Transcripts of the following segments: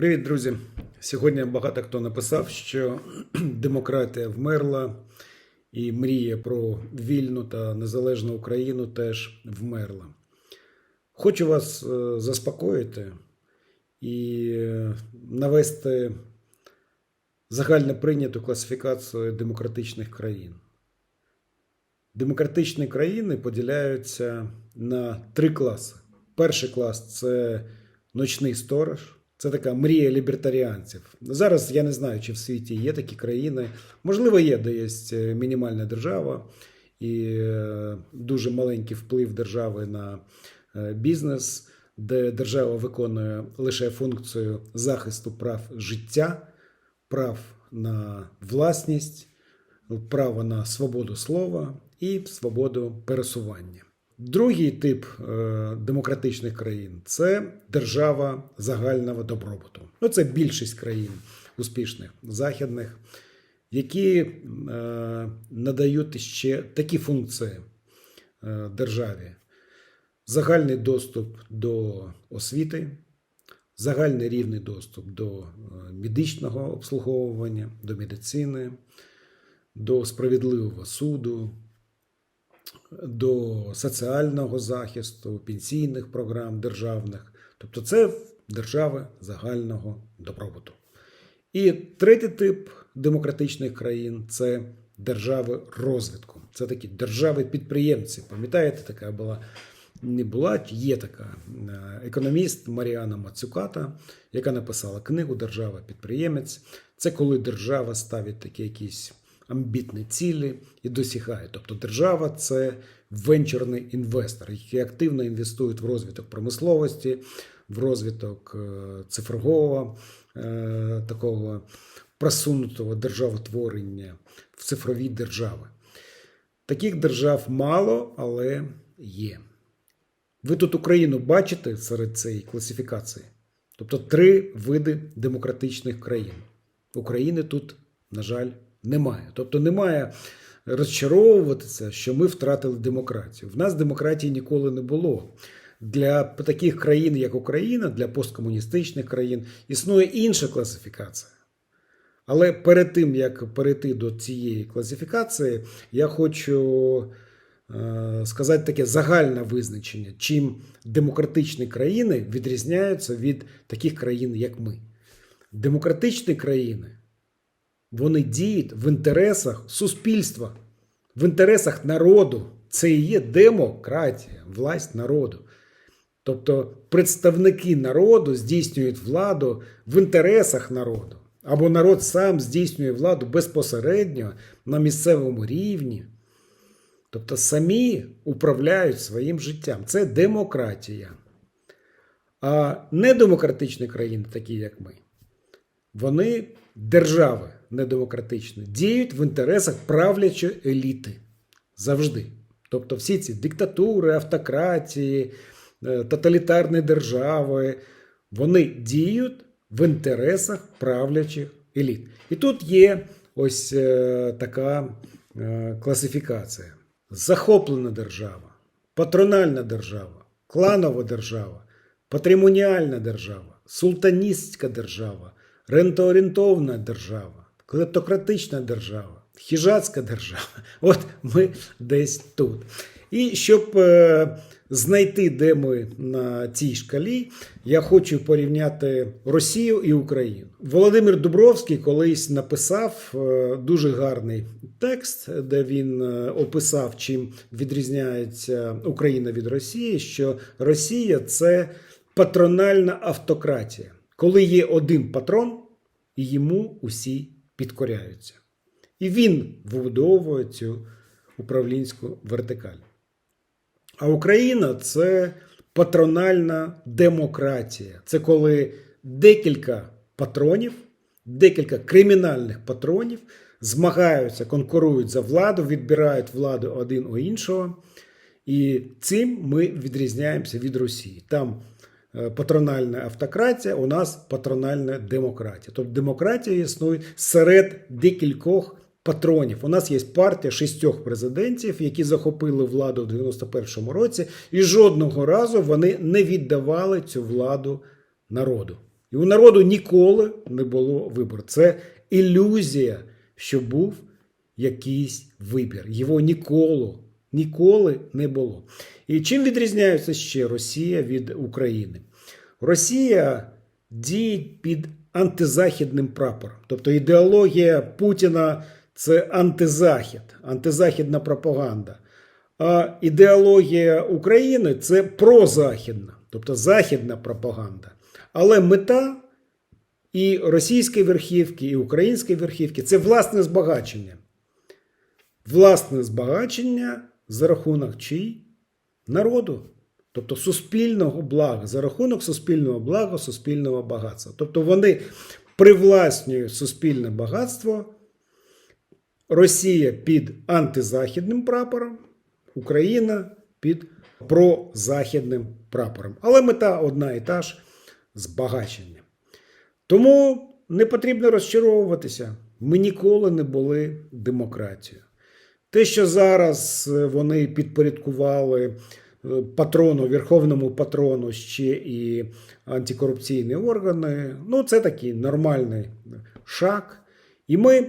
Привіт, друзі! Сьогодні багато хто написав, що демократія вмерла, і мрія про вільну та незалежну Україну теж вмерла. Хочу вас е, заспокоїти і е, навести загально прийняту класифікацію демократичних країн. Демократичні країни поділяються на три класи. Перший клас це ночний сторож. Це така мрія лібертаріанців. Зараз я не знаю, чи в світі є такі країни. Можливо, є, де є мінімальна держава і е, дуже маленький вплив держави на е, бізнес, де держава виконує лише функцію захисту прав життя, прав на власність, право на свободу слова і свободу пересування. Другий тип е, демократичних країн це держава загального добробуту. Ну, це більшість країн успішних західних, які е, надають ще такі функції е, державі: загальний доступ до освіти, загальний рівний доступ до медичного обслуговування, до медицини, до справедливого суду до соціального захисту, пенсійних програм державних. Тобто це держави загального добробуту. І третій тип демократичних країн це держави розвитку. Це такі держави-підприємці. Пам'ятаєте, така була не була, є така е, економіст Маріана Мацюката, яка написала книгу Держава-підприємець. Це коли держава ставить такі якісь амбітні цілі і досягає. Тобто держава це венчурний інвестор, який активно інвестує в розвиток промисловості, в розвиток е, цифрового е, такого просунутого державотворення в цифрові держави. Таких держав мало, але є. Ви тут Україну бачите серед цієї класифікації? Тобто три види демократичних країн. України тут, на жаль, немає. Тобто немає розчаровуватися, що ми втратили демократію. В нас демократії ніколи не було. Для таких країн, як Україна, для посткомуністичних країн, існує інша класифікація. Але перед тим, як перейти до цієї класифікації, я хочу е, сказати таке загальне визначення, чим демократичні країни відрізняються від таких країн, як ми. Демократичні країни вони діють в інтересах суспільства, в інтересах народу. Це і є демократія, власть народу. Тобто представники народу здійснюють владу в інтересах народу. Або народ сам здійснює владу безпосередньо на місцевому рівні. Тобто самі управляють своїм життям. Це демократія. А недемократичні країни, такі як ми, вони держави недемократичні, діють в інтересах правлячої еліти завжди. Тобто всі ці диктатури, автократії, е, тоталітарні держави, вони діють в інтересах правлячих еліт. І тут є ось е, така е, класифікація: захоплена держава, патрональна держава, кланова держава, патримоніальна держава, султаністська держава, рентоорієнтовна держава, клептократична держава, хіжацька держава. От ми десь тут. І щоб е, знайти, де ми на цій шкалі, я хочу порівняти Росію і Україну. Володимир Дубровський колись написав е, дуже гарний текст, де він е, описав, чим відрізняється Україна від Росії, що Росія це патрональна автократія, коли є один патрон, і йому усі підкоряються. І він вибудовує цю управлінську вертикаль. А Україна це патрональна демократія. Це коли декілька патронів, декілька кримінальних патронів змагаються, конкурують за владу, відбирають владу один у іншого. І цим ми відрізняємося від Росії. Там патрональна автократія, у нас патрональна демократія. Тобто демократія існує серед декількох патронів. У нас є партія шістьох президентів, які захопили владу в 91-му році, і жодного разу вони не віддавали цю владу народу. І у народу ніколи не було вибору. Це ілюзія, що був якийсь вибір. Його ніколи, ніколи не було. І чим відрізняється ще Росія від України? Росія діє під антизахідним прапором. Тобто ідеологія Путіна це антизахід, антизахідна пропаганда. А ідеологія України це прозахідна, тобто західна пропаганда. Але мета і російської верхівки, і української верхівки це власне збагачення. Власне збагачення за рахунок чий? Народу. Тобто суспільного блага, за рахунок суспільного блага, суспільного багатства. Тобто вони привласнюють суспільне багатство. Росія під антизахідним прапором, Україна під прозахідним прапором. Але мета одна і та ж збагачення. Тому не потрібно розчаровуватися. Ми ніколи не були демократією. Те, що зараз е, вони підпорядкували е, патрону, верховному патрону ще і антикорупційні органи, ну це такий нормальний шаг. І ми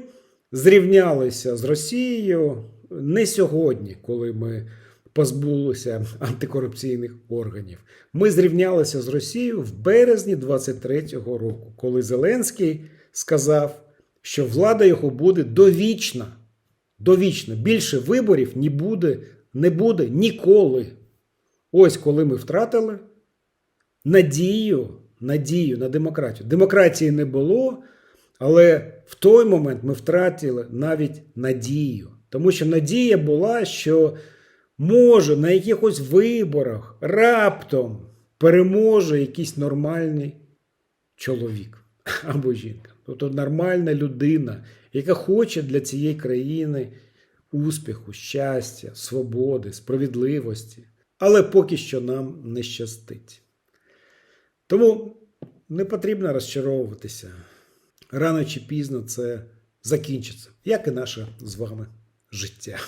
зрівнялися з Росією не сьогодні, коли ми позбулися антикорупційних органів. Ми зрівнялися з Росією в березні 23-го року, коли Зеленський сказав, що влада його буде довічна. Довічно. Більше виборів не буде, не буде ніколи. Ось коли ми втратили надію, надію на демократію. Демократії не було, але в той момент ми втратили навіть надію. Тому що надія була, що може на якихось виборах раптом переможе якийсь нормальний чоловік або жінка. Тобто нормальна людина, яка хоче для цієї країни успіху, щастя, свободи, справедливості. Але поки що нам не щастить. Тому не потрібно розчаровуватися. Рано чи пізно це закінчиться, як і наше з вами життя.